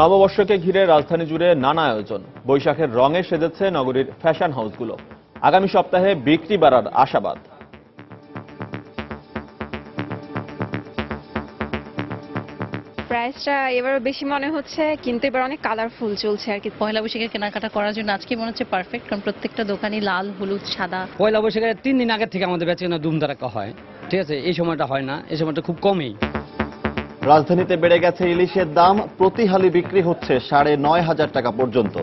নববর্ষকে ঘিরে রাজধানী জুড়ে নানা আয়োজন। বৈশাখের রঙে সেজেছে নগরীর ফ্যাশন হাউসগুলো আগামী সপ্তাহে বিক্রি বাড়ার আশাবাদ। প্রাইসটা এবার বেশি মনে হচ্ছে কিন্তু এবার অনেক কালারফুল চলছে আর কি। পয়লা বৈশাখে কেনাকাটা করার জন্য আজকে মনে হচ্ছে পারফেক্ট কারণ প্রত্যেকটা দোকানই লাল হলুদ সাদা। পয়লা বৈশাখের তিন দিন আগের থেকে আমাদের বেচে কেনা ধুমধারাক্কা হয়। ঠিক আছে এই সময়টা হয় না এই সময়টা খুব কমই। রাজধানীতে বেড়ে গেছে ইলিশের দাম প্রতি হালি বিক্রি হচ্ছে সাড়ে নয় হাজার টাকা পর্যন্ত।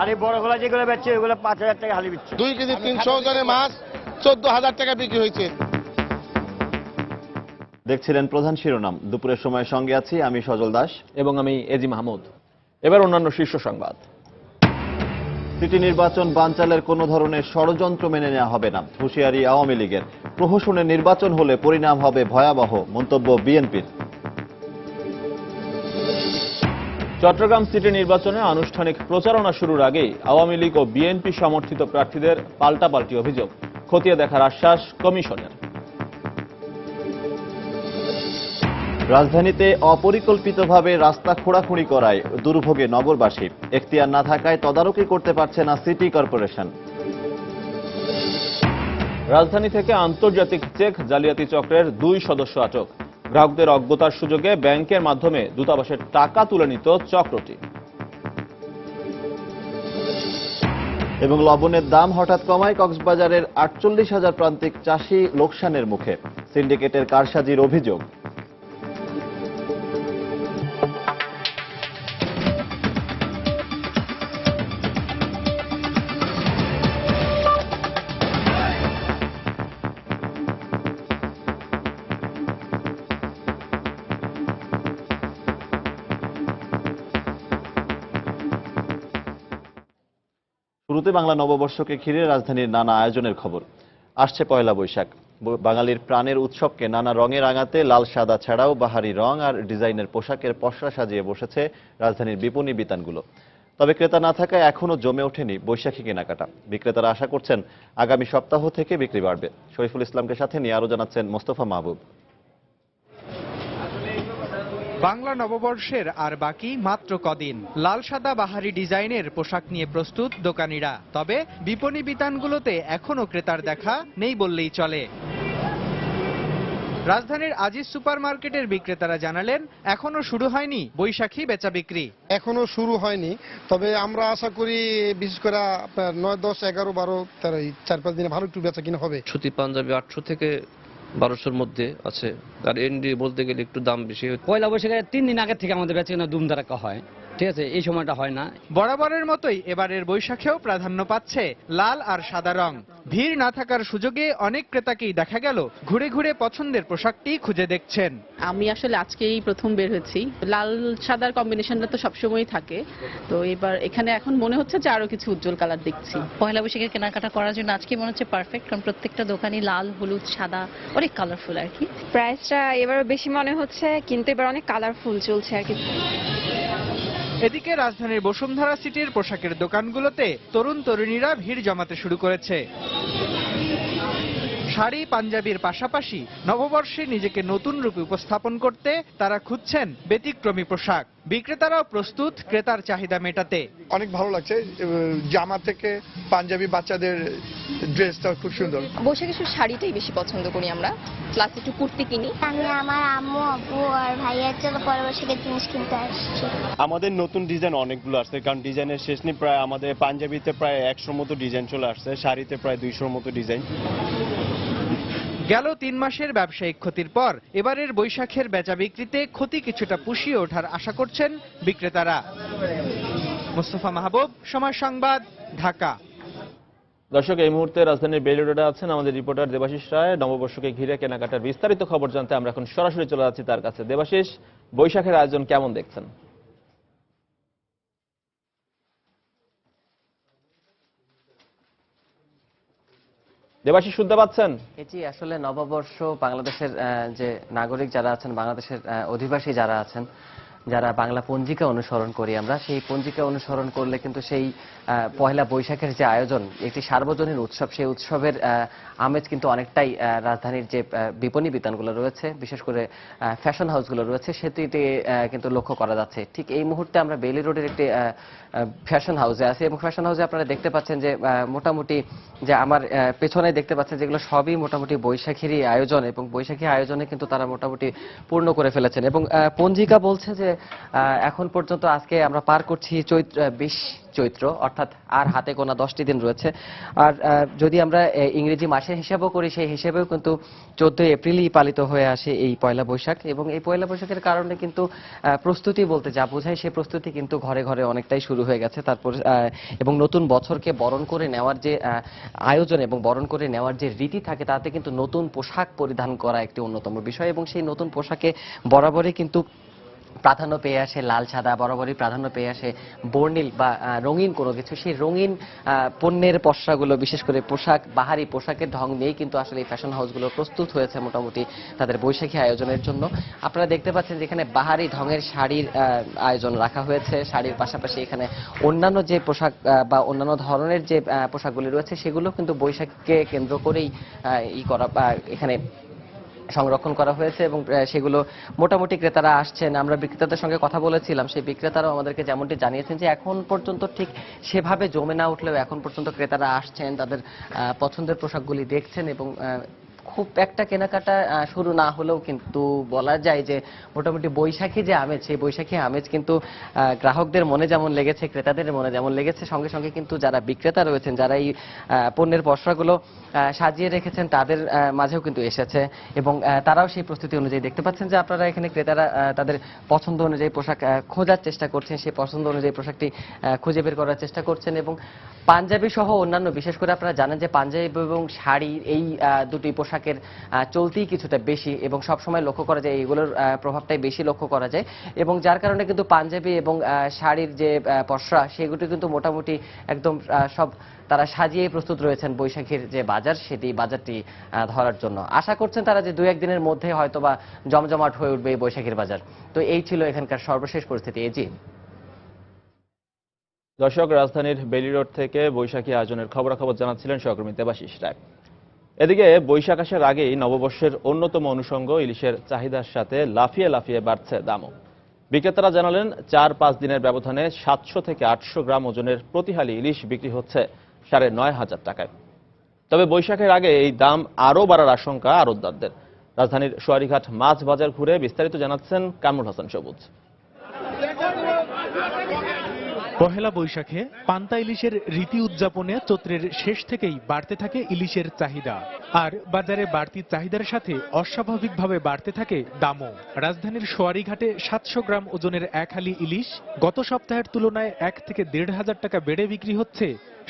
আর এই বড়গুলো যেগুলো বেচছে পাঁচ হাজার টাকা হালি বিচ্ছে দুই কেজি তিনশো ওজনের মাছ চোদ্দ হাজার টাকা বিক্রি হয়েছে। দেখছিলেন প্রধান শিরোনাম। দুপুরের সময় সঙ্গে আছি আমি সজল দাস। এবং আমি এজি মাহমুদ। এবার অন্যান্য শীর্ষ সংবাদ। সিটি নির্বাচন বানচালের কোনো ধরনের ষড়যন্ত্র মেনে নেওয়া হবে না। হুঁশিয়ারি আওয়ামী লীগের। প্রহসনের নির্বাচন হলে পরিণাম হবে ভয়াবহ, মন্তব্য বিএনপির। চট্টগ্রাম সিটি নির্বাচনে আনুষ্ঠানিক প্রচারণা শুরুর আগেই আওয়ামী লীগ ও বিএনপি সমর্থিত প্রার্থীদের পাল্টাপাল্টি অভিযোগ। খতিয়ে দেখার আশ্বাস কমিশনের। রাজধানীতে অপরিকল্পিতভাবে রাস্তা খোঁড়াখুঁড়ি করায় দুর্ভোগে নগরবাসী। এখতিয়ার না থাকায় তদারকি করতে পারছে না সিটি কর্পোরেশন। রাজধানী থেকে আন্তর্জাতিক চেক জালিয়াতি চক্রের দুই সদস্য আটক। গ্রাহকদের অজ্ঞতার সুযোগে ব্যাংকের মাধ্যমে দূতাবাসের টাকা তুলে নিত চক্রটি। এবং লবণের দাম হঠাৎ কমায় কক্সবাজারের আটচল্লিশ হাজার প্রান্তিক চাষি লোকসানের মুখে। সিন্ডিকেটের কারসাজির অভিযোগ। বাংলা নববর্ষকে ঘিরে রাজধানীর নানা আয়োজনের খবর। আসছে পয়লা বৈশাখ। বাঙালির প্রাণের উৎসবকে নানা রঙে রাঙাতে লাল, সাদা ছাড়াও বাহারি রং আর ডিজাইনের পোশাকের পসরা সাজিয়ে বসেছে রাজধানীর বিপণী বিতানগুলো। তবে ক্রেতা না থাকায় এখনও জমে ওঠেনি বৈশাখী কেনাকাটা। বিক্রেতারা আশা করছেন, আগামী সপ্তাহ থেকে বিক্রি বাড়বে। শরীফুল ইসলামকে সাথে নিয়ে আরও জানাচ্ছেন মোস্তফা মাহবুব। বাংলা নববর্ষের আর বাকি মাত্র কদিন। লাল সাদা বাহারি ডিজাইনের পোশাক নিয়ে প্রস্তুত দোকানিরা। তবে বিপণী বিতানগুলোতে এখনও ক্রেতার দেখা নেই বললেই চলে। রাজধানীর আজিজ সুপার মার্কেটের বিক্রেতারা জানালেন এখনও শুরু হয়নি বৈশাখী বেচা বিক্রি। এখনও শুরু হয়নি তবে আমরা আশা করি বিশেষ করে আপনার নয় দশ এগারো বারো তেরো চার পাঁচ দিনে ভালো একটু বেচা কিনা হবে। সুতি পাঞ্জাবি আটশো থেকে বারোশোর মধ্যে আছে। আর এনডি বলতে গেলে একটু দাম বেশি পয়লা বৈশাখের তিন দিন আগে থেকে আমাদের বেচে কেনা ধুমধারাক্কা হয়। ঠিক আছে এই সময়টা হয় না। বরাবরের মতোই এবারের বৈশাখেও প্রাধান্য পাচ্ছে লাল আর সাদা রং। ভিড় না থাকার সুযোগে অনেক ক্রেতাকেই দেখা গেল ঘুরে ঘুরে পছন্দের পোশাকটি খুঁজে দেখছেন। আমি আসলে আজকেই প্রথম বের হয়েছি লাল সাদার কম্বিনেশনটা তো সবসময়ই থাকে। তো এবার এখানে এখন মনে হচ্ছে যে আরও কিছু উজ্জ্বল কালার দেখছি। পয়লা বৈশাখে কেনাকাটা করার জন্য আজকে মনে হচ্ছে পারফেক্ট কারণ প্রত্যেকটা দোকানই লাল হলুদ সাদা অনেক কালারফুল আর কি। প্রাইসটা এবার বেশি মনে হচ্ছে কিন্তু এবার অনেক কালারফুল চলছে আর কি। এদিকে রাজধানীর বসুন্ধরা সিটির পোশাকের দোকানগুলোতে তরুণ তরুণীরা ভিড় জমাতে শুরু করেছে। শাড়ি পাঞ্জাবির পাশাপাশি নববর্ষে নিজেকে নতুন রূপে উপস্থাপন করতে তারা খুঁজছেন ব্যতিক্রমী পোশাক। বিক্রেতারাও প্রস্তুত ক্রেতার চাহিদা মেটাতে। অনেক ভালো লাগছে জামা থেকে পাঞ্জাবি বাচ্চাদের ড্রেসটা খুব সুন্দর। বৈশাখে শুধু শাড়িটাই বেশি পছন্দ করি আমরা। প্লাস একটু কুর্তি কিনি। আমি আমার আম্মু আব্বু আর ভাইয়ার জন্য পরবর্তীকে জিনিস কিনতে আসছি। আমাদের নতুন ডিজাইন অনেকগুলো আসছে কারণ ডিজাইনের শেষ নেই প্রায় আমাদের পাঞ্জাবিতে প্রায় একশোর মতো ডিজাইন চলে আসছে শাড়িতে প্রায় দুইশোর মতো ডিজাইন। গেল তিন মাসের ব্যবসায়িক ক্ষতির পর এবারের বৈশাখের বেচা বিক্রিতে ক্ষতি কিছুটা পুষিয়ে ওঠার আশা করছেন বিক্রেতারা। মোস্তফা মাহবুব, সময় সংবাদ, ঢাকা। দর্শক, এই মুহূর্তে রাজধানীর বেলুড়ে আছেন আমাদের রিপোর্টার দেবাশিস রায়। নববর্ষকে ঘিরে কেনাকাটার বিস্তারিত খবর জানতে আমরা এখন সরাসরি চলে যাচ্ছি তার কাছে। দেবাশিস, বৈশাখের আয়োজন কেমন দেখছেন? দেবাশিস শুনতে পাচ্ছেন? এটি আসলে নববর্ষ বাংলাদেশের যে নাগরিক যারা আছেন, বাংলাদেশের অধিবাসী যারা আছেন যারা বাংলা পঞ্জিকা অনুসরণ করি আমরা, সেই পঞ্জিকা অনুসরণ করলে কিন্তু সেই পয়লা বৈশাখের যে আয়োজন, একটি সার্বজনীন উৎসব, সেই উৎসবের আমেজ কিন্তু অনেকটাই রাজধানীর যে বিপণী বিতানগুলো রয়েছে, বিশেষ করে ফ্যাশন হাউসগুলো রয়েছে, সেটিতে কিন্তু লক্ষ্য করা যাচ্ছে। ঠিক এই মুহূর্তে আমরা বেলি রোডের একটি ফ্যাশন হাউসে আছি এবং ফ্যাশন হাউসে আপনারা দেখতে পাচ্ছেন যে মোটামুটি যে আমার পেছনে দেখতে পাচ্ছেন যেগুলো সবই মোটামুটি বৈশাখীরই আয়োজন এবং বৈশাখী আয়োজনে কিন্তু তারা মোটামুটি পূর্ণ করে ফেলেছেন এবং পঞ্জিকা বলছে যে এখন পর্যন্ত আজকে আমরা পার করছি চৈত্র বিশ চৈত্র, অর্থাৎ আর হাতে গোনা দশটি দিন রয়েছে। আর যদি আমরা ইংরেজি মাসের হিসাবও করি, সেই হিসেবেও কিন্তু চোদ্দই এপ্রিলই পালিত হয়ে আসে এই পয়লা বৈশাখ। এবং এই পয়লা বৈশাখের কারণে কিন্তু প্রস্তুতি বলতে যা বোঝায় সেই প্রস্তুতি কিন্তু ঘরে ঘরে অনেকটাই শুরু হয়ে গেছে। তারপর এবং নতুন বছরকে বরণ করে নেওয়ার যে আয়োজন এবং বরণ করে নেওয়ার যে রীতি থাকে, তাতে কিন্তু নতুন পোশাক পরিধান করা একটি অন্যতম বিষয়। এবং সেই নতুন পোশাকে বরাবরই কিন্তু প্রাধান্য পেয়ে আসে লাল সাদা, বরাবরই প্রাধান্য পেয়ে আসে বর্ণিল বা রঙিন কোনো কিছু। সেই রঙিন পণ্যের পসরাগুলো বিশেষ করে পোশাক, বাহারি পোশাকের ঢং নিয়েই কিন্তু আসলে এই ফ্যাশন হাউসগুলো প্রস্তুত হয়েছে মোটামুটি তাদের বৈশাখী আয়োজনের জন্য। আপনারা দেখতে পাচ্ছেন যেখানে বাহারি ঢঙের শাড়ির আয়োজন রাখা হয়েছে। শাড়ির পাশাপাশি এখানে অন্যান্য যে পোশাক বা অন্যান্য ধরনের যে পোশাকগুলি রয়েছে, সেগুলো কিন্তু বৈশাখকে কেন্দ্র করেই ই করা এখানে সংরক্ষণ করা হয়েছে এবং সেগুলো মোটামুটি ক্রেতারা আসছেন। আমরা বিক্রেতাদের সঙ্গে কথা বলেছিলাম, সেই বিক্রেতারাও আমাদেরকে যেমনটি জানিয়েছেন যে এখন পর্যন্ত ঠিক সেভাবে জমে না উঠলেও এখন পর্যন্ত ক্রেতারা আসছেন, তাদের পছন্দের পোশাকগুলি দেখছেন এবং খুব একটা কেনাকাটা শুরু না হলেও কিন্তু বলা যায় যে মোটামুটি বৈশাখী যে আমেজ, সেই বৈশাখী আমেজ কিন্তু গ্রাহকদের মনে যেমন লেগেছে, ক্রেতাদের মনে যেমন লেগেছে, সঙ্গে সঙ্গে কিন্তু যারা বিক্রেতা রয়েছেন, যারা এই পণ্যের পসরাগুলো সাজিয়ে রেখেছেন, তাদের মাঝেও কিন্তু এসেছে। এবং তারাও সেই প্রস্তুতি অনুযায়ী দেখতে পাচ্ছেন যে আপনারা এখানে ক্রেতারা তাদের পছন্দ অনুযায়ী পোশাক খোঁজার চেষ্টা করছেন, সেই পছন্দ অনুযায়ী পোশাকটি খুঁজে বের করার চেষ্টা করছেন এবং পাঞ্জাবি সহ অন্যান্য, বিশেষ করে আপনারা জানেন যে পাঞ্জাবি এবং শাড়ি, এই দুটি দুটি পোশাকের চলতি কিছুটা বেশি এবং সবসময় লক্ষ্য করা যায় এগুলোর প্রভাবটাই বেশি লক্ষ্য করা যায় এবং যার কারণে কিন্তু পাঞ্জাবি এবং শাড়ির যে পসরা সেগুলো কিন্তু মোটামুটি একদম সব তারা সাজিয়ে প্রস্তুত রয়েছেন বৈশাখীর যে বাজার সেটি, বাজারটি ধরার জন্য। আশা করছেন তারা যে দু একদিনের মধ্যে হয়তো বা জমজমাট হয়ে উঠবে এই বৈশাখীর বাজার। তো এই ছিল এখানকার সর্বশেষ পরিস্থিতি। এই এজি দর্শক, রাজধানীর বেলি রোড থেকে বৈশাখী আয়োজনের খবরাখবর জানাচ্ছিলেন সহকর্মী দেবাশিস রায়। এদিকে বৈশাখ আসার আগেই নববর্ষের অন্যতম অনুষঙ্গ ইলিশের চাহিদার সাথে লাফিয়ে লাফিয়ে বাড়ছে দামও। বিক্রেতারা জানালেন, চার পাঁচ দিনের ব্যবধানে সাতশো থেকে আটশো গ্রাম ওজনের প্রতিহালি ইলিশ বিক্রি হচ্ছে সাড়ে নয় হাজার টাকায়। তবে বৈশাখের আগে এই দাম আরও বাড়ার আশঙ্কা আড়তদারদের রাজধানীর সোয়ারিঘাট মাছ বাজার ঘুরে বিস্তারিত জানাচ্ছেন কামরুল হাসান সবুজ। পহেলা বৈশাখে পান্তা ইলিশের রীতি উদযাপনে চৈত্রের শেষ থেকেই বাড়তে থাকে ইলিশের চাহিদা। আর বাজারে বাড়তি চাহিদার সাথে অস্বাভাবিকভাবে বাড়তে থাকে দামও। রাজধানীর সোয়ারিঘাটে সাতশো গ্রাম ওজনের এক হালি ইলিশ গত সপ্তাহের তুলনায় এক থেকে দেড় হাজার টাকা বেড়ে বিক্রি হচ্ছে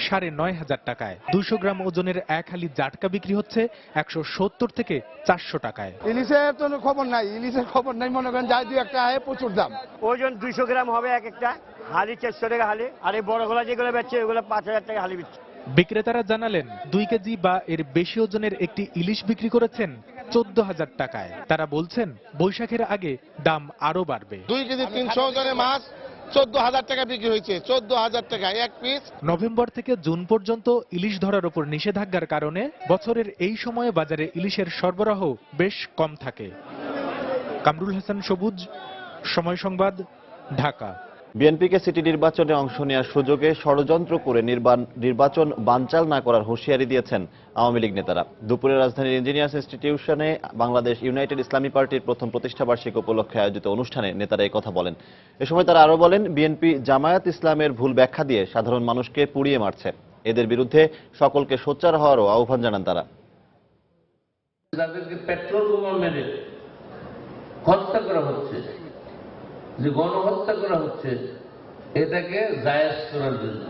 সাড়ে নয় হাজার টাকায়। দুশো গ্রাম ওজনের এক হালি জাটকা বিক্রি হচ্ছে একশো সত্তর থেকে চারশো টাকায়। ইলিশের তো খবর নাই ইলিশের খবর নাই মনে করেন যাই দুই একটা আয় প্রচুর দাম। ওজন দুইশো গ্রাম হবে এক একটা হালি চারশো টাকা হালি আর এই বড় গোলা যেগুলো বেচছে ওগুলো পাঁচ হাজার টাকা হালি বিচ্ছে। বিক্রেতারা জানালেন দুই কেজি বা এর বেশি ওজনের একটি ইলিশ বিক্রি করেছেন চোদ্দ হাজার টাকায়। তারা বলছেন বৈশাখের আগে দাম আরও বাড়বে। দুই কেজি তিনশো ওজনের মাছ চোদ্দ হাজার টাকা বিক্রি হয়েছে, চোদ্দ হাজার টাকা এক পিস নভেম্বর থেকে জুন পর্যন্ত ইলিশ ধরার উপর নিষেধাজ্ঞার কারণে বছরের এই সময়ে বাজারে ইলিশের সরবরাহ বেশ কম থাকে। কামরুল হাসান সবুজ, সময় সংবাদ, ঢাকা। বিএনপিকে সিটি নির্বাচনে অংশ নেওয়ার সুযোগে ষড়যন্ত্র করে নির্বাচন বানচাল না করার হুঁশিয়ারি দিয়েছেন আওয়ামী লীগ নেতারা। দুপুরে রাজধানীর ইঞ্জিনিয়ার্স ইনস্টিটিউশনে বাংলাদেশ ইউনাইটেড ইসলামী পার্টির প্রথম প্রতিষ্ঠাবার্ষিকী উপলক্ষে আয়োজিত অনুষ্ঠানে নেতারা কথা বলেন। এ সময় তারা আরও বলেন, বিএনপি জামায়াত ইসলামের ভুল ব্যাখ্যা দিয়ে সাধারণ মানুষকে পুড়িয়ে মারছে। এদের বিরুদ্ধে সকলকে সোচ্চার হওয়ারও আহ্বান জানান তারা। পেট্রোল বোমা মেরে হত্যা করা হচ্ছে। যে গণহত্যা করা হচ্ছে, এটাকে জায়াজ করার জন্য।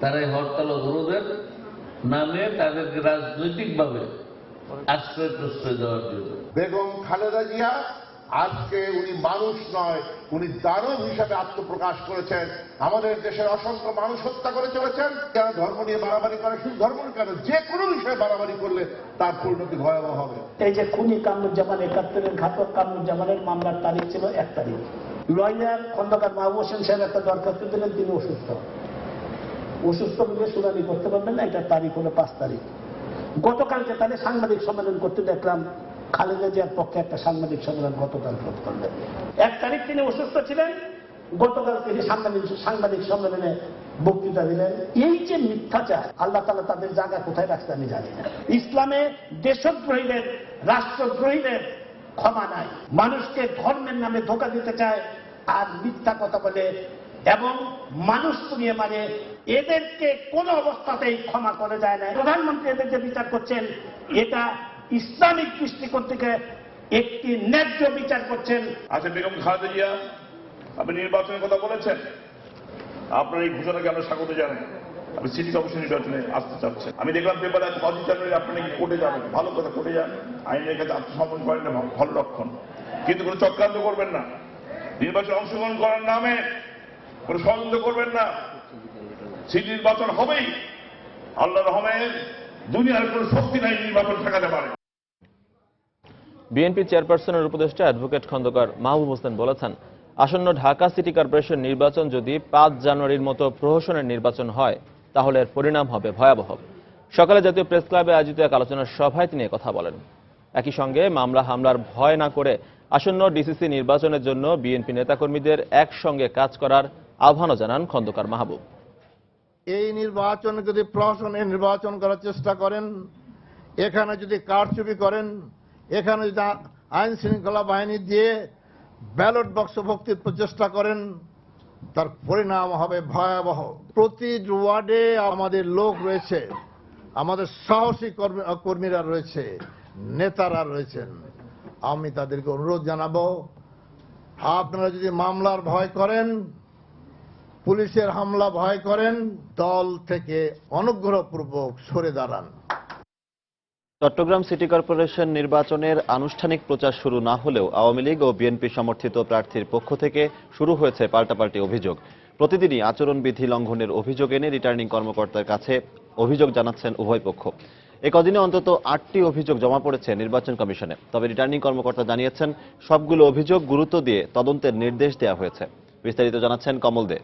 তারা এই হরতাল অবরোধের নামে তাদেরকে রাজনৈতিকভাবে আশ্রয় প্রশ্রয় দেওয়ার জন্য। বেগম খালেদা জিয়া আজকে উনি মানুষ নয়, উনি দানব হিসাবে আত্মপ্রকাশ করেছেন। আমাদের দেশের অসংখ্য মানুষ হত্যা করে চলেছেন। যারা ধর্ম নিয়ে বাড়াবাড়ি করে? শুধু ধর্ম কেন? যে কোনো বিষয়ে বাড়াবাড়ি করলে তার পরিণতি ভয়াবহ হবে। এই যে খুনি কামরুজ্জামান, একাত্তরের ঘাতক কামরুজ্জামানের মামলার তারিখ ছিল এক তারিখ। লয়ার খন্দকার মাহবুব হোসেন সাহেব একটা দরখাস্ত দিলেন, তিনি অসুস্থ। অসুস্থ বলে শুনানি করতে পারবেন না এটা তারিখ হলো পাঁচ তারিখ। গতকালকে তাহলে সাংবাদিক সম্মেলন করতে দেখলাম খালেদা জিয়ার পক্ষে একটা সাংবাদিক সম্মেলন গতকাল করলেন। এক তারিখ তিনি অসুস্থ ছিলেন, গতকাল তিনি সাংবাদিক সাংবাদিক সম্মেলনে বক্তৃতা দিলেন। এই যে মিথ্যাচার, আল্লাহ তালা তাদের জায়গা কোথায় রাখছে আমি জানি না। ইসলামে দেশদ্রোহীদের, রাষ্ট্রদ্রোহীদের ক্ষমা নাই। মানুষকে ধর্মের নামে ধোকা দিতে চায় আর মিথ্যা কথা বলে এবং মানুষ পুড়িয়ে মারে। এদেরকে কোন অবস্থাতেই ক্ষমা করে যায় না। প্রধানমন্ত্রী এদের যে বিচার করছেন, এটা ইসলামিক দৃষ্টিকোণ থেকে একটি ন্যায্য বিচার করছেন। আচ্ছা বেগম খালেদা আপনি নির্বাচনের কথা বলেছেন। আপনার এই ঘোষণাকে আমরা স্বাগত জানাই। আপনি সিটি কমিশন নির্বাচনে আসতে চাচ্ছেন। আমি দেখলাম পেপারে পঁচিশ জানুয়ারি আপনি নাকি কোর্টে যাবেন। ভালো কথা, কোর্টে যান। আইনের কাছে আত্মসমর্পণ করেন না, ভালো লক্ষণ। কিন্তু কোনো চক্রান্ত করবেন না। নির্বাচনে অংশগ্রহণ করার নামে কোনো ষড়যন্ত্র করবেন না। সিটি নির্বাচন হবেই। আল্লাহ রহমের দুনিয়ার কোনো শক্তি নাই নির্বাচন ঠেকাতে পারে। বিএনপি চেয়ারপারসনের উপদেষ্টা অ্যাডভোকেট খন্দকার মাহবুব হোসেন বলেছেন, আসন্ন ঢাকা সিটি কর্পোরেশন নির্বাচন যদি পাঁচ জানুয়ারির মতো প্রহসনের নির্বাচন হয়, তাহলে এর পরিণাম হবে ভয়াবহ। সকালে জাতীয় প্রেস ক্লাবে আয়োজিত এক আলোচনার সভায় তিনি কথা বলেন। একই সঙ্গে মামলা হামলার ভয় না করে আসন্ন ডিসিসি নির্বাচনের জন্য বিএনপি নেতাকর্মীদের একসঙ্গে কাজ করার আহ্বানও জানান খন্দকার মাহবুব। এই নির্বাচন যদি প্রশাসনে নির্বাচন করার চেষ্টা করেন, এখানে যদি কারচুপি করেন এখানে যদি আইন শৃঙ্খলা বাহিনী দিয়ে ব্যালট বক্স ভক্তির প্রচেষ্টা করেন, তার পরিণাম হবে ভয়াবহ। প্রতি ওয়ার্ডে আমাদের লোক রয়েছে, আমাদের সাহসী কর্মী- কর্মীরা রয়েছে, নেতারা রয়েছেন। আমি তাদেরকে অনুরোধ জানাব, আপনারা যদি মামলার ভয় করেন, পুলিশের হামলা ভয় করেন, দল থেকে অনুগ্রহপূর্বক সরে দাঁড়ান। চট্টগ্রাম সিটি কর্পোরেশন নির্বাচনের আনুষ্ঠানিক প্রচার শুরু না হলেও আওয়ামী লীগ ও বিএনপি সমর্থিত প্রার্থীর পক্ষ থেকে শুরু হয়েছে পাল্টাপাল্টি অভিযোগ। প্রতিদিনই আচরণবিধি লঙ্ঘনের অভিযোগ এনে রিটার্নিং কর্মকর্তার কাছে অভিযোগ জানাচ্ছেন উভয় পক্ষ। এ কদিনে অন্তত আটটি অভিযোগ জমা পড়েছে নির্বাচন কমিশনে। তবে রিটার্নিং কর্মকর্তা জানিয়েছেন, সবগুলো অভিযোগ গুরুত্ব দিয়ে তদন্তের নির্দেশ দেওয়া হয়েছে। বিস্তারিত জানাচ্ছেন কমল দে।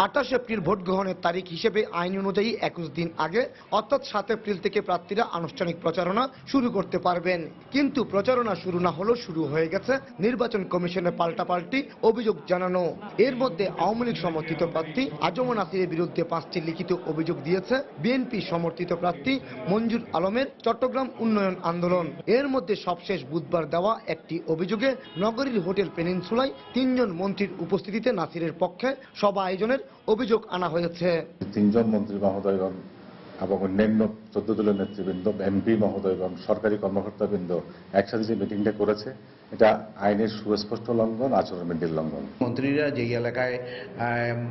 আঠাশ এপ্রিল ভোট গ্রহণের তারিখ হিসেবে আইন অনুযায়ী একুশ দিন আগে, অর্থাৎ সাত এপ্রিল থেকে প্রার্থীরা আনুষ্ঠানিক প্রচারণা শুরু করতে পারবেন। কিন্তু প্রচারণা শুরু না হলেও শুরু হয়ে গেছে নির্বাচন কমিশনের পাল্টাপাল্টি অভিযোগ জানানো। এর মধ্যে আওয়ামী লীগ সমর্থিত প্রার্থী আজমন আসিরের বিরুদ্ধে পাঁচটি লিখিত অভিযোগ দিয়েছে বিএনপি সমর্থিত প্রার্থী মঞ্জুর আলমের চট্টগ্রাম উন্নয়ন আন্দোলন। এর মধ্যে সবশেষ বুধবার দেওয়া একটি অভিযোগে নগরীর হোটেল পেনিনসুলায় তিনজন মন্ত্রীর উপস্থিতিতে নাসিরের পক্ষে সভা আয়োজনের অভিযোগ আনা হয়েছে। তিনজন মন্ত্রী মহোদয়গণ এবং অন্যান্য চোদ্দ দলের নেতৃবৃন্দ এমপি মহোদয় এবং সরকারি কর্মকর্তাবৃন্দ একসাথে যে মিটিংটা করেছে এটা আইনের সুস্পষ্ট লঙ্ঘন আচরণবিধির লঙ্ঘন। মন্ত্রীরা যে এলাকায়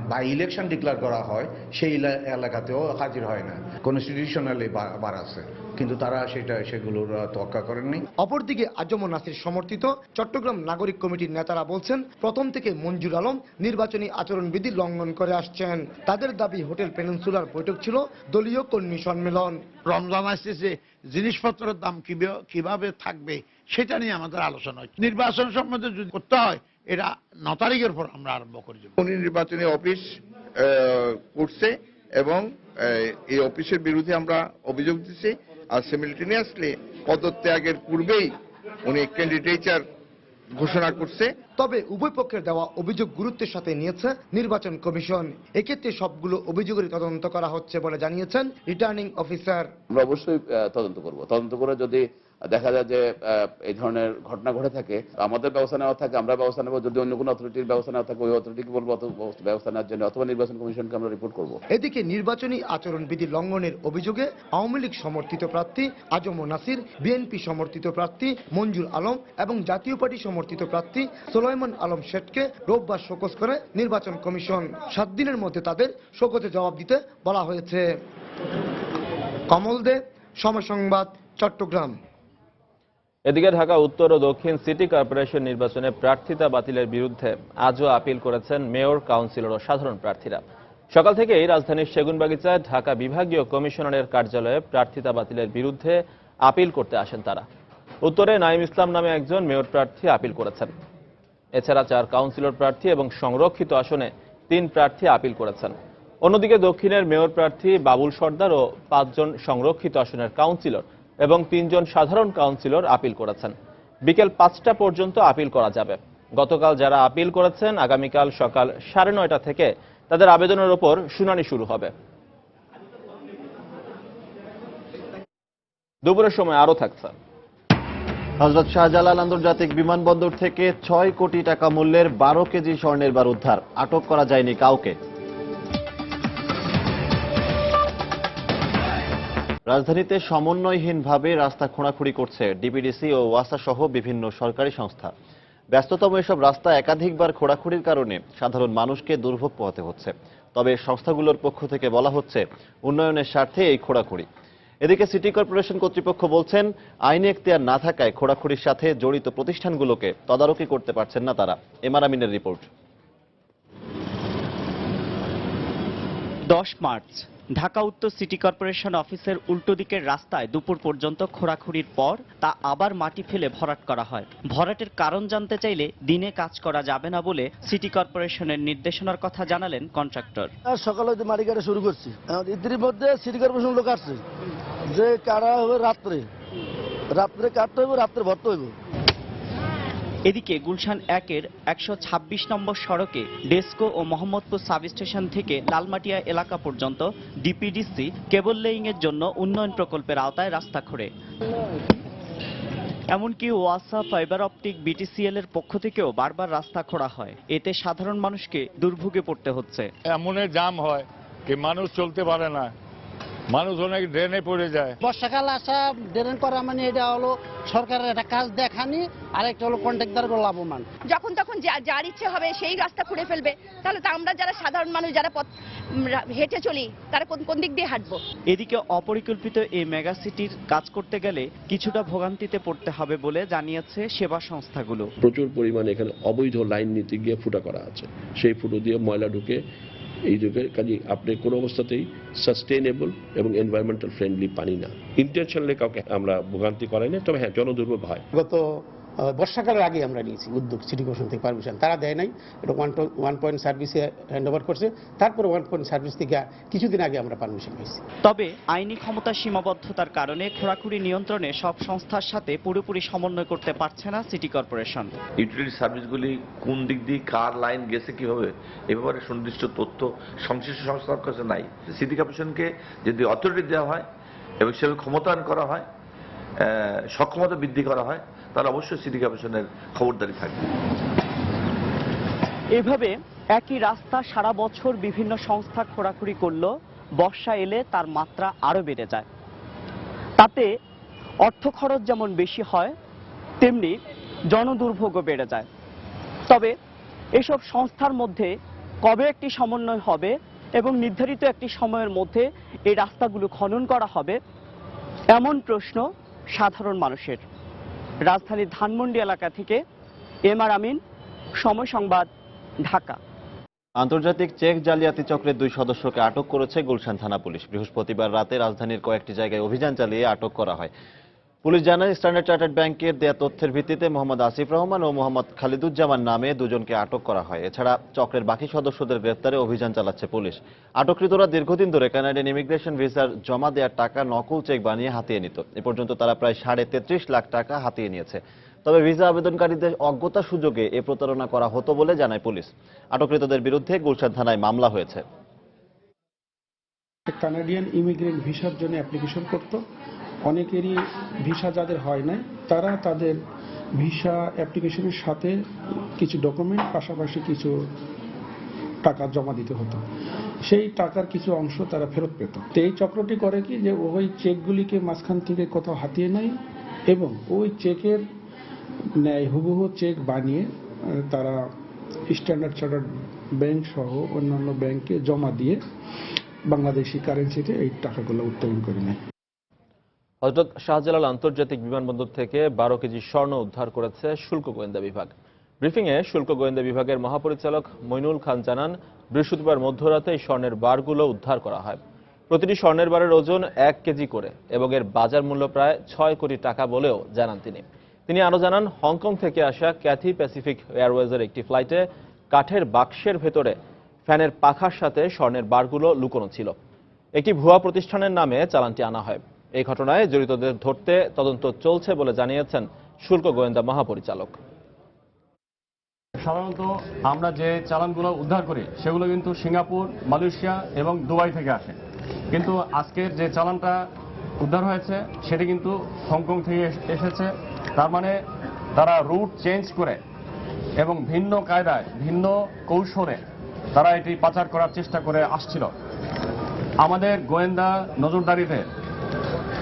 বাই ইলেকশন ডিক্লেয়ার করা হয় সেই এলাকাতেও হাজির হয় না। কনস্টিটিউশনালি বার আছে। কিন্তু তারা সেটা সেগুলোর তোয়াক্কা করেননি। অপরদিকে আজম নাসির সমর্থিত চট্টগ্রাম নাগরিক কমিটির নেতারা বলছেন প্রথম থেকে মঞ্জুর আলম নির্বাচনী আচরণবিধি লঙ্ঘন করে আসছেন। তাদের দাবি হোটেল পেনিনসুলার বৈঠক ছিল দলীয় কর্মী সম্মেলন। রমজান আসতেছে, জিনিসপত্রের দাম কিভাবে- থাকবে, সেটা নিয়ে আমাদের আলোচনা হচ্ছে। নির্বাচন সম্বন্ধে যদি করতে হয়, এটা ন তারিখের পর আমরা আরম্ভ করে উনি নির্বাচনী অফিস করছে এবং এই অফিসের বিরুদ্ধে আমরা অভিযোগ দিচ্ছি। আর সিমিলটেনিয়াসলি পদত্যাগের পূর্বেই উনি ক্যান্ডিডেচার ঘোষণা করছে। তবে উভয় পক্ষের দেওয়া অভিযোগ গুরুত্বের সাথে নিয়েছে নির্বাচন কমিশন। এক্ষেত্রে সবগুলো অভিযোগের তদন্ত করা হচ্ছে বলে জানিয়েছেন রিটার্নিং অফিসার। আমরা অবশ্যই আহ, তদন্ত করব। তদন্ত করে যদি দেখা যায় যে এই ধরনের ঘটনা ঘটে থাকে। আমাদের ব্যবস্থা নেওয়া থাকে, আমরা ব্যবস্থা নেব। যদি অন্য কোনো অথরিটির ব্যবস্থা নেওয়া থাকে, ওই অথরিটিকে বলব ব্যবস্থা নেওয়ার জন্য, অথবা নির্বাচন কমিশনকে আমরা রিপোর্ট করব। এদিকে নির্বাচনী আচরণবিধি লঙ্ঘনের অভিযোগে আওয়ামী লীগ সমর্থিত প্রার্থী আজম নাসির, বিএনপি সমর্থিত প্রার্থী মঞ্জুর আলম এবং জাতীয় পার্টি সমর্থিত প্রার্থী সোলাইমান আলম শেঠকে রোববার শোকজ করে নির্বাচন কমিশন। সাত দিনের মধ্যে তাদের শোকজে জবাব দিতে বলা হয়েছে। কমল দে, সময় সংবাদ, চট্টগ্রাম। এদিকে ঢাকা, উত্তর ও দক্ষিণ সিটি কর্পোরেশন নির্বাচনে প্রার্থিতা বাতিলের বিরুদ্ধে আজও আপিল করেছেন মেয়র, কাউন্সিলর ও সাধারণ প্রার্থীরা। সকাল থেকেই রাজধানীর সেগুনবাগিচায় ঢাকা বিভাগীয় কমিশনারের কার্যালয়ে প্রার্থিতা বাতিলের বিরুদ্ধে আপিল করতে আসেন তারা। উত্তরে নাইম ইসলাম নামে একজন মেয়র প্রার্থী আপিল করেছেন। এছাড়া চার কাউন্সিলর প্রার্থী এবং সংরক্ষিত আসনে তিন প্রার্থী আপিল করেছেন। অন্যদিকে দক্ষিণের মেয়র প্রার্থী বাবুল সর্দার ও পাঁচজন সংরক্ষিত আসনের কাউন্সিলর এবং তিনজন সাধারণ কাউন্সিলর আপিল করেছেন। বিকেল পাঁচটা পর্যন্ত আপিল করা যাবে। গতকাল যারা আপিল করেছেন, আগামীকাল সকাল সাড়ে নয়টা থেকে তাদের আবেদনের ওপর শুনানি শুরু হবে। দুপুরের সময় আরও থাকছে। হজরত শাহজালাল আন্তর্জাতিক বিমানবন্দর থেকে ছয় কোটি টাকা মূল্যের বারো কেজি স্বর্ণের বার উদ্ধার। আটক করা যায়নি কাউকে। রাজধানীতে সমন্বয়হীনভাবে রাস্তা খোঁড়াখুঁড়ি করছে ডিপিডিসি ও ওয়াসা সহ বিভিন্ন সরকারি সংস্থা। ব্যস্ততম এসব রাস্তা একাধিকবার খোঁড়াখুঁড়ির কারণে সাধারণ মানুষকে দুর্ভোগ পোহাতে হচ্ছে। তবে সংস্থাগুলোর পক্ষ থেকে বলা হচ্ছে, উন্নয়নের স্বার্থে এই খোঁড়াখুড়ি। এদিকে সিটি কর্পোরেশন কর্তৃপক্ষ বলছেন, আইনে এখতিয়ার না থাকায় খোঁড়াখুড়ির সাথে জড়িত প্রতিষ্ঠানগুলোকে তদারকি করতে পারছেন না তারা। এমার আমিনের রিপোর্ট। দশ মার্চ। ঢাকা উত্তর সিটি কর্পোরেশন অফিসের উল্টো দিকের রাস্তায় দুপুর পর্যন্ত খোঁড়াখুড়ির পর তা আবার মাটি ফেলে ভরাট করা হয়। ভরাটের কারণ জানতে চাইলে দিনে কাজ করা যাবে না বলে সিটি কর্পোরেশনের নির্দেশনার কথা জানালেন কন্ট্রাক্টর। সকালে মাটি কাটা শুরু করছি। এখন ইতির মধ্যে সিটি কর্পোরেশন লোক আসছে। যে কাটা হবে রাত্রে। রাত্রে কাটতে হইব রাত্রে ভরতে হইব। এদিকে গুলশান একের একশো ছাব্বিশ নম্বর সড়কে ডেস্কো ও মোহাম্মদপুর সাব স্টেশন থেকে লালমাটিয়া এলাকা পর্যন্ত ডিপিডিসি কেবল লেইং এর জন্য উন্নয়ন প্রকল্পের আওতায় রাস্তা খোঁড়ে। এমনকি ওয়াসা ফাইবার অপটিক বিটিসিএল এর পক্ষ থেকেও বারবার রাস্তা খোঁড়া হয়। এতে সাধারণ মানুষকে দুর্ভোগে পড়তে হচ্ছে। এমনের জাম হয় কি মানুষ চলতে পারে না। মানুষ অনেক ড্রেনে পড়ে যায়। বর্ষাকাল আসা ড্রেন করা মানে এটা হলো সরকারের একটা কাজ দেখানি আর একটা হলো কন্ট্রাক্টর লাভবান যখন তখন যার ইচ্ছে হবে সেই রাস্তা খুঁড়ে ফেলবে। তাহলে তো আমরা যারা সাধারণ মানুষ যারা পথ হেঁটে চলি তারা কোন কোন দিক দিয়ে হাঁটবো? এদিকে অপরিকল্পিত এই মেগা সিটির কাজ করতে গেলে কিছুটা ভোগান্তিতে পড়তে হবে বলে জানিয়েছে সেবা সংস্থাগুলো। প্রচুর পরিমাণে এখানে অবৈধ লাইন নিতে গিয়ে ফুটা করা আছে। সেই ফুটো দিয়ে ময়লা ঢুকে এই যুগে কাজে আপনি কোনো অবস্থাতেই সাস্টেনেবল এবং এনভায়রনমেন্টাল ফ্রেন্ডলি পানি না। ইন্টেনশনালি কাউকে আমরা ভোগান্তি করাই না, তবে হ্যাঁ জনদুর্ভোগ হয়। গত বর্ষাকালের আগে আমরা নিয়েছি উদ্যোগ সিটি কর্পোরেশন থেকে পারমিশন তারা দেয় নাই এটা ওয়ান ওয়ান পয়েন্ট সার্ভিসে হ্যান্ড ওভার করছে। তারপরে ওয়ান পয়েন্ট সার্ভিস থেকে কিছুদিন আগে আমরা পারমিশন পেয়েছি। তবে আইনি ক্ষমতার সীমাবদ্ধতার কারণে খোঁড়াখুড়ি নিয়ন্ত্রণে সব সংস্থার সাথে পুরোপুরি সমন্বয় করতে পারছে না সিটি কর্পোরেশন ইউটিলিটি সার্ভিসগুলি কোন দিক দিয়ে কার লাইন গেছে কীভাবে এ ব্যাপারে সুনির্দিষ্ট তথ্য সংশ্লিষ্ট সংস্থার কাছে নাই। সিটি কর্পোরেশনকে যদি অথরিটি দেওয়া হয় এবং সেভাবে ক্ষমতায়ন করা হয় সক্ষমতা বৃদ্ধি করা হয় তাহলে অবশ্যই সিটি কর্পোরেশনের খবরদারি থাকবে। এভাবে একই রাস্তা সারা বছর বিভিন্ন সংস্থা খোঁড়াখুড়ি করলেও বর্ষা এলে তার মাত্রা আরও বেড়ে যায়। তাতে অর্থ খরচ যেমন বেশি হয়, তেমনি জনদুর্ভোগও বেড়ে যায়। তবে এসব সংস্থার মধ্যে কবে একটি সমন্বয় হবে এবং নির্ধারিত একটি সময়ের মধ্যে এই রাস্তাগুলো খনন করা হবে, এমন প্রশ্ন সাধারণ মানুষের। রাজধানীর ধানমন্ডি এলাকা থেকে এম আর আমিন, সময় সংবাদ, ঢাকা। আন্তর্জাতিক চেক জালিয়াতি চক্রের দুই সদস্যকে আটক করেছে গুলশান থানা পুলিশ। বৃহস্পতিবার রাতে রাজধানীর কয়েকটি জায়গায় অভিযান চালিয়ে আটক করা হয়। পুলিশ জানায় স্ট্যান্ডার্ড চার্টার্ড ব্যাংকের দেয়া তথ্যের ভিত্তিতে মোহাম্মদ আসিফ রহমান ও মোহাম্মদ খালিদুজ্জামান নামে দুজনকে আটক করা হয়। এছাড়া চক্রের বাকি সদস্যদের গ্রেপ্তারে অভিযান চালাচ্ছে পুলিশ। আটককৃতরা দীর্ঘদিন ধরে কানাডিয়ান ইমিগ্রেশন ভিসার জমা দেওয়ার টাকা, নকল চেক বানিয়ে হাতিয়ে নিত। এ পর্যন্ত তারা প্রায় সাড়ে তেত্রিশ লাখ টাকা হাতিয়ে নিয়েছে। তবে ভিসা আবেদনকারীদের অজ্ঞতা সুযোগে এ প্রতারণা করা হতো বলে জানায় পুলিশ। আটককৃতদের বিরুদ্ধে গুলশান থানায় মামলা হয়েছে। কানাডিয়ান ইমিগ্রেন্ট ভিসার জন্য অ্যাপ্লিকেশন করত। অনেকেরই ভিসা যাদের হয় নাই, তারা তাদের ভিসা অ্যাপ্লিকেশনের সাথে কিছু ডকুমেন্ট, পাশাপাশি কিছু টাকা জমা দিতে হতো। সেই টাকার কিছু অংশ তারা ফেরত পেত। তো এই চক্রটি করে কি যে ওই চেকগুলিকে মাঝখান থেকে কোথাও হাতিয়ে নেয় এবং ওই চেকের ন্যায় হুবহু চেক বানিয়ে তারা স্ট্যান্ডার্ড চার্টার্ড ব্যাংক সহ অন্যান্য ব্যাংকে জমা দিয়ে বাংলাদেশি কারেন্সিতে এই টাকাগুলো উত্তোলন করে নেয়। হজরত শাহজালাল আন্তর্জাতিক বিমানবন্দর থেকে বারো কেজি স্বর্ণ উদ্ধার করেছে শুল্ক গোয়েন্দা বিভাগ। ব্রিফিংয়ে শুল্ক গোয়েন্দা বিভাগের মহাপরিচালক মইনুল খান জানান, বৃহস্পতিবার মধ্যরাতে এই স্বর্ণের বারগুলো উদ্ধার করা হয়। প্রতিটি স্বর্ণের বারের ওজন এক কেজি করে এবং এর বাজার মূল্য প্রায় ছয় কোটি টাকা বলেও জানান তিনি। তিনি আরও জানান, হংকং থেকে আসা ক্যাথি প্যাসিফিক এয়ারওয়েজের একটি ফ্লাইটে কাঠের বাক্সের ভেতরে ফ্যানের পাখার সাথে স্বর্ণের বারগুলো লুকোনো ছিল। একটি ভুয়া প্রতিষ্ঠানের নামে চালানটি আনা হয়। এই ঘটনায় জড়িতদের ধরতে তদন্ত চলছে বলে জানিয়েছেন শুল্ক গোয়েন্দা মহাপরিচালক। সাধারণত আমরা যে চালানগুলো উদ্ধার করি, সেগুলো কিন্তু সিঙ্গাপুর, মালয়েশিয়া এবং দুবাই থেকে আসে। কিন্তু আজকের যে চালানটা উদ্ধার হয়েছে, সেটি কিন্তু হংকং থেকে এসেছে। তার মানে তারা রুট চেঞ্জ করে এবং ভিন্ন কায়দায়, ভিন্ন কৌশলে তারা এটি পাচার করার চেষ্টা করে আসছিল। আমাদের গোয়েন্দা নজরদারিতে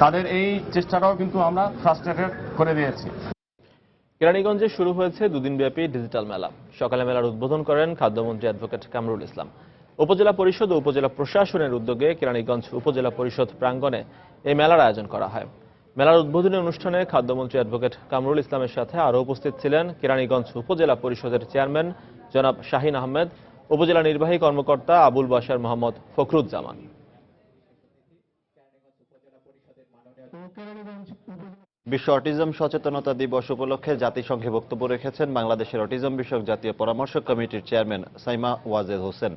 তাদের এই চেষ্টাটাও কিন্তু আমরা ফ্রাস্ট্রেটেড করে দিয়েছি। কেরানীগঞ্জে শুরু হয়েছে দুদিনব্যাপী ডিজিটাল মেলা। সকালে মেলার উদ্বোধন করেন খাদ্যমন্ত্রী অ্যাডভোকেট কামরুল ইসলাম। উপজেলা পরিষদ ও উপজেলা প্রশাসনের উদ্যোগে কেরানীগঞ্জ উপজেলা পরিষদ প্রাঙ্গণে এই মেলার আয়োজন করা হয়। মেলার উদ্বোধনী অনুষ্ঠানে খাদ্যমন্ত্রী অ্যাডভোকেট কামরুল ইসলামের সাথে আরও উপস্থিত ছিলেন কেরানীগঞ্জ উপজেলা পরিষদের চেয়ারম্যান জনাব শাহিন আহমেদ, উপজেলা নির্বাহী কর্মকর্তা আবুল বাশার মোহাম্মদ ফখরুজ্জামান। বিশ্ব অটিজম সচেতনতা দিবস উপলক্ষে জাতিসংঘে বক্তব্য রেখেছেন বাংলাদেশের অটিজম বিষয়ক জাতীয় পরামর্শ কমিটির চেয়ারম্যান সাইমা ওয়াজেদ হোসেন।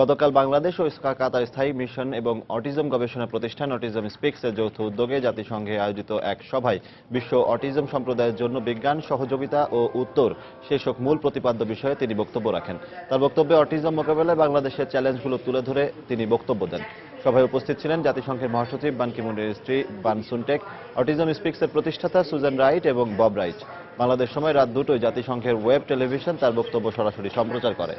গতকাল বাংলাদেশ ও কাতার স্থায়ী মিশন এবং অটিজম গবেষণা প্রতিষ্ঠান অটিজম স্পিক্সের যৌথ উদ্যোগে জাতিসংঘে আয়োজিত এক সভায় বিশ্ব অটিজম সম্প্রদায়ের জন্য বিজ্ঞান, সহযোগিতা ও উত্তর শীর্ষক মূল প্রতিপাদ্য বিষয়ে তিনি বক্তব্য রাখেন। তার বক্তব্যে অটিজম মোকাবেলায় বাংলাদেশের চ্যালেঞ্জগুলো তুলে ধরে তিনি বক্তব্য দেন। সভায় উপস্থিত ছিলেন জাতিসংঘের মহাসচিব বানকিমুনের স্ত্রী বান সুনটেক, অটিজম স্পিক্সের প্রতিষ্ঠাতা সুজান রাইট এবং বব রাইট। বাংলাদেশ সময় রাত দুটোয় জাতিসংঘের ওয়েব টেলিভিশন তার বক্তব্য সরাসরি সম্প্রচার করে।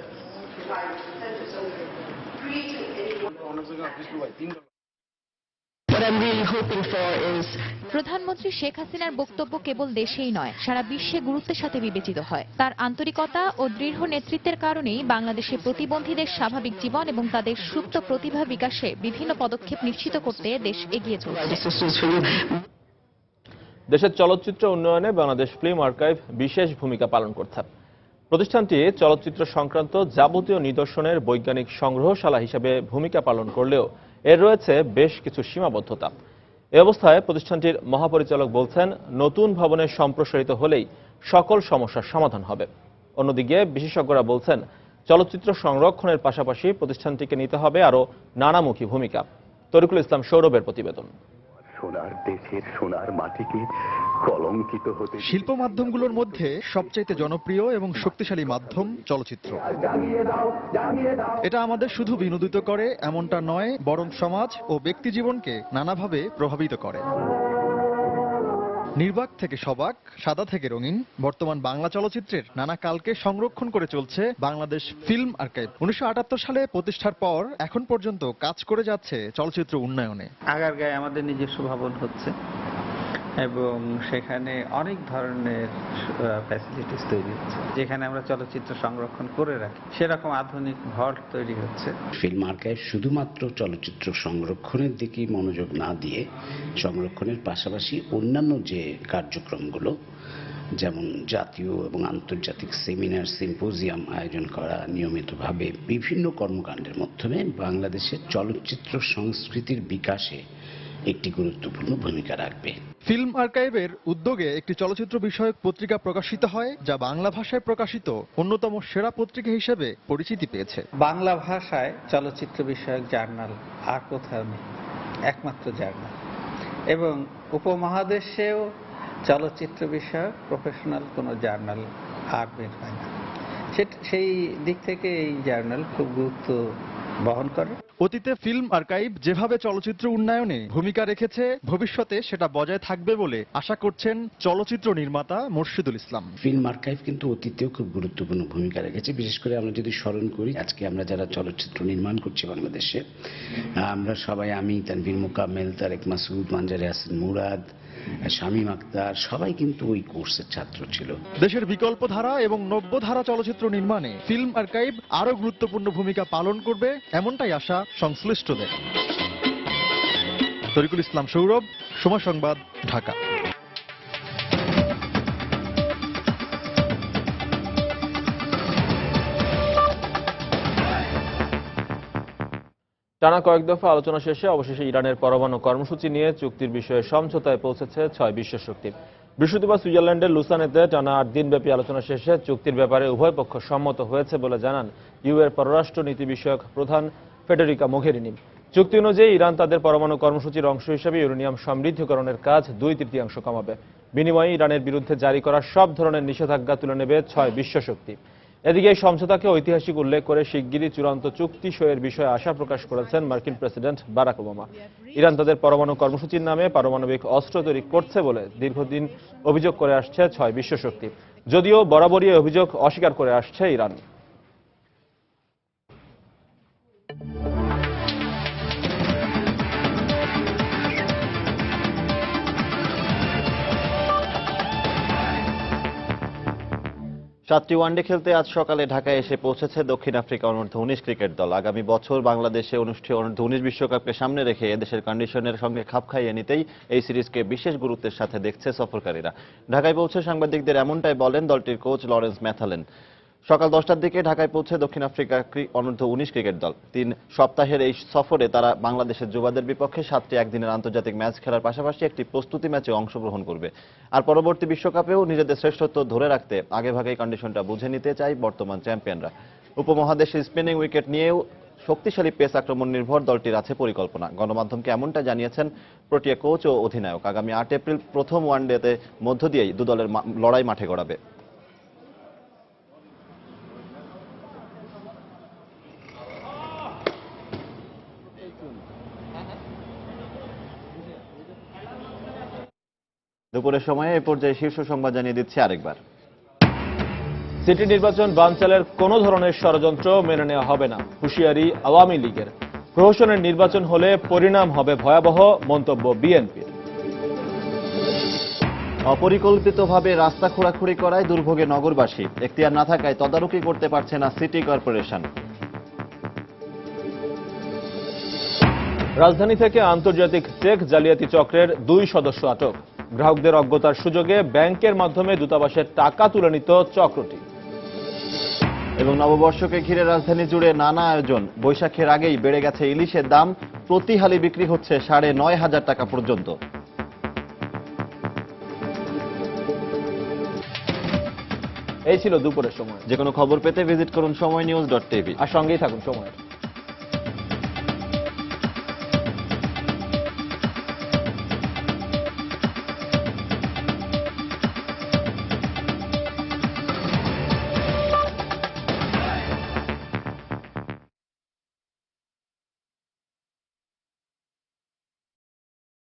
প্রধানমন্ত্রী শেখ হাসিনার বক্তব্য কেবল দেশেই নয় সারা বিশ্বে গুরুত্বের সাথে বিবেচিত হয়। তার আন্তরিকতা ও দৃঢ় নেতৃত্বের কারণেই বাংলাদেশে প্রতিবন্ধীদের স্বাভাবিক জীবন এবং তাদের সুপ্ত প্রতিভা বিকাশে বিভিন্ন পদক্ষেপ নিশ্চিত করতে দেশ এগিয়ে চলছে। দেশের চলচ্চিত্র উন্নয়নে বাংলাদেশ ফিল্ম আর্কাইভ বিশেষ ভূমিকা পালন করছে। প্রতিষ্ঠানটি চলচ্চিত্র সংক্রান্ত যাবতীয় নিদর্শনের বৈজ্ঞানিক সংগ্রহশালা হিসেবে ভূমিকা পালন করলেও এর রয়েছে বেশ কিছু সীমাবদ্ধতা। এ অবস্থায় প্রতিষ্ঠানটির মহাপরিচালক বলছেন, নতুন ভবনে সম্প্রসারিত হলেই সকল সমস্যার সমাধান হবে। অন্যদিকে বিশেষজ্ঞরা বলছেন, চলচ্চিত্র সংরক্ষণের পাশাপাশি প্রতিষ্ঠানটিকে নিতে হবে আরও নানামুখী ভূমিকা। তরিকুল ইসলাম সৌরভের প্রতিবেদন। সোনার দেশের সোনার মাটিকে কলঙ্কিত হতে শিল্প মাধ্যমগুলোর মধ্যে সবচাইতে জনপ্রিয় এবং শক্তিশালী মাধ্যম চলচ্চিত্র। এটা আমাদের শুধু বিনোদিত করে এমনটা নয় বরং সমাজ ও ব্যক্তি জীবনকে নানাভাবে প্রভাবিত করে। নির্বাক থেকে সবাক, সাদা থেকে রঙিন, বর্তমান বাংলা চলচ্চিত্রের নানা কালকে সংরক্ষণ করে চলছে বাংলাদেশ ফিল্ম আর্কাইভ। উনিশশো আটাত্তর সালে প্রতিষ্ঠার পর এখন পর্যন্ত কাজ করে যাচ্ছে চলচ্চিত্র উন্নয়নে। আগার গায়ে আমাদের নিজস্ব ভবন হচ্ছে। এবং সেখানে অনেক ধরনের ফ্যাসিলিটিস তৈরি হচ্ছে, যেখানে আমরা চলচ্চিত্র সংরক্ষণ করে রাখি। সেরকম আধুনিক ভল্ট তৈরি হচ্ছে। ফিল্ম আর্কাইভ শুধুমাত্র চলচ্চিত্র সংরক্ষণের দিকেই মনোযোগ না দিয়ে সংরক্ষণের পাশাপাশি অন্যান্য যে কার্যক্রমগুলো, যেমন জাতীয় এবং আন্তর্জাতিক সেমিনার, সিম্পোজিয়াম আয়োজন করা নিয়মিতভাবে বিভিন্ন কর্মকাণ্ডের মাধ্যমে বাংলাদেশের চলচ্চিত্র সংস্কৃতির বিকাশে একটি গুরুত্বপূর্ণ ভূমিকা রাখবে। ফিল্ম আর্কাইভের উদ্যোগে একটি চলচ্চিত্র বিষয়ক পত্রিকা প্রকাশিত হয় যা বাংলা ভাষায় প্রকাশিত অন্যতম সেরা পত্রিকা হিসেবে পরিচিতি পেয়েছে। বাংলা ভাষায় চলচ্চিত্র বিষয়ক জার্নাল আর কোথাও নেই একমাত্র জার্নাল। এবং উপমহাদেশেও চলচ্চিত্র বিষয়ক প্রফেশনাল কোনো জার্নাল আর বের হয় না। সেই দিক থেকে এই জার্নাল খুব গুরুত্ব বহন করে। অতীতে ফিল্ম আর্কাইভ যেভাবে চলচ্চিত্র উন্নয়নে ভূমিকা রেখেছে ভবিষ্যতে সেটা বজায় থাকবে বলে আশা করছেন চলচ্চিত্র নির্মাতা মুর্শিদুল ইসলাম। ফিল্ম আর্কাইভ কিন্তু অতীতেও খুব গুরুত্বপূর্ণ ভূমিকা রেখেছে। বিশেষ করে আমরা যদি স্মরণ করি আজকে আমরা যারা চলচ্চিত্র নির্মাণ করছি বাংলাদেশে আমরা সবাই আমি তানভীর মোকাম্মেল তারেক মাসুদ মানজারে হাসান মুরাদ শামীম আক্তার সবাই কিন্তু ওই কোর্সের ছাত্র ছিল। দেশের বিকল্প ধারা এবং নব্য ধারা চলচ্চিত্র নির্মাণে ফিল্ম আর্কাইভ আরও গুরুত্বপূর্ণ ভূমিকা পালন করবে এমনটাই আশা সংশ্লিষ্টদের। তরিকুল ইসলাম সৌরভ, সময় সংবাদ, ঢাকা। টানা কয়েক দফা আলোচনা শেষে অবশেষে ইরানের পরমাণু কর্মসূচি নিয়ে চুক্তির বিষয়ে সমঝোতায় পৌঁছেছে ছয় বিশ্ব শক্তি বৃহস্পতিবার সুইজারল্যান্ডের লুসানেতে টানা আট দিনব্যাপী আলোচনা শেষে চুক্তির ব্যাপারে উভয় পক্ষ সম্মত হয়েছে বলে জানান ইউ এর পররাষ্ট্র নীতি বিষয়ক প্রধান ফেডেরিকা মোঘেরিনি। চুক্তি অনুযায়ী ইরান তাদের পরমাণু কর্মসূচির অংশ হিসেবে ইউরেনিয়াম সমৃদ্ধকরণের কাজ দুই তৃতীয়াংশ কমাবে। বিনিময়ে ইরানের বিরুদ্ধে জারি করা সব ধরনের নিষেধাজ্ঞা তুলে নেবে ছয় বিশ্বশক্তি। এদিকে এই সমঝোতাকে ঐতিহাসিক উল্লেখ করে শিগগিরই চূড়ান্ত চুক্তি সইয়ের বিষয়ে আশা প্রকাশ করেছেন মার্কিন প্রেসিডেন্ট বারাক ওবামা। ইরান তাদের পরমাণু কর্মসূচির নামে পারমাণবিক অস্ত্র তৈরি করছে বলে দীর্ঘদিন অভিযোগ করে আসছে ছয় বিশ্বশক্তি। যদিও বরাবরই অভিযোগ অস্বীকার করে আসছে ইরান। সাতটি ওয়ানডে খেলতে আজ সকালে ঢাকায় এসে পৌঁছেছে দক্ষিণ আফ্রিকা অনূর্ধ্ব উনিশ ক্রিকেট দল। আগামী বছর বাংলাদেশে অনুষ্ঠিত অনূর্ধ্ব উনিশ বিশ্বকাপকে সামনে রেখে এদেশের কন্ডিশনের সঙ্গে খাপ খাইয়ে নিতেই এই সিরিজকে বিশেষ গুরুত্বের সাথে দেখছে সফরকারীরা। ঢাকায় পৌঁছে সাংবাদিকদের এমনটাই বলেন দলটির কোচ লরেন্স ম্যাথালেন। সকাল দশটার দিকে ঢাকায় পৌঁছে দক্ষিণ আফ্রিকা অনূর্ধ্ব উনিশ ক্রিকেট দল। তিন সপ্তাহের এই সফরে তারা বাংলাদেশের যুবাদের বিপক্ষে সাতটি একদিনের আন্তর্জাতিক ম্যাচ খেলার পাশাপাশি একটি প্রস্তুতি ম্যাচে অংশগ্রহণ করবে। আর পরবর্তী বিশ্বকাপেও নিজেদের শ্রেষ্ঠত্ব ধরে রাখতে আগেভাগেই কন্ডিশনটা বুঝে নিতে চায় বর্তমান চ্যাম্পিয়নরা। উপমহাদেশে স্পিনিং উইকেট নিয়েও শক্তিশালী পেস আক্রমণ নির্ভর দলটির আছে পরিকল্পনা। গণমাধ্যমকে এমনটা জানিয়েছেন প্রোটিয়া কোচ ও অধিনায়ক। আগামী আট এপ্রিল প্রথম ওয়ানডেতে মধ্য দিয়েই দু দলের মা- লড়াই মাঠে গড়াবে। দুপুরের সময়ে এ পর্যায়ে শীর্ষ সংবাদ জানিয়ে দিচ্ছি আরেকবার। সিটি নির্বাচন বানচালের কোনো ধরনের ষড়যন্ত্র মেনে নেওয়া হবে না, হুঁশিয়ারি আওয়ামী লীগের। প্রহসনের নির্বাচন হলে পরিণাম হবে ভয়াবহ মন্তব্য বিএনপির। অপরিকল্পিতভাবে রাস্তা খোঁড়াখুড়ি করায় দুর্ভোগে নগরবাসী, এখতিয়ার না থাকায় তদারকি করতে পারছে না সিটি কর্পোরেশন। রাজধানী থেকে আন্তর্জাতিক চেক জালিয়াতি চক্রের দুই সদস্য আটক। গ্রাহকদের অজ্ঞতার সুযোগে ব্যাংকের মাধ্যমে দূতাবাসের টাকা তুলে নিত চক্রটি। এবং নববর্ষকে ঘিরে রাজধানী জুড়ে নানা আয়োজন। বৈশাখের আগেই বেড়ে গেছে ইলিশের দাম। প্রতি হালি বিক্রি হচ্ছে সাড়ে নয় হাজার টাকা পর্যন্ত। এই ছিল দুপুরের সময়। যে কোনো খবর পেতে ভিজিট করুন সময় নিউজ ডট টিভি। আর সঙ্গেই থাকুন সময়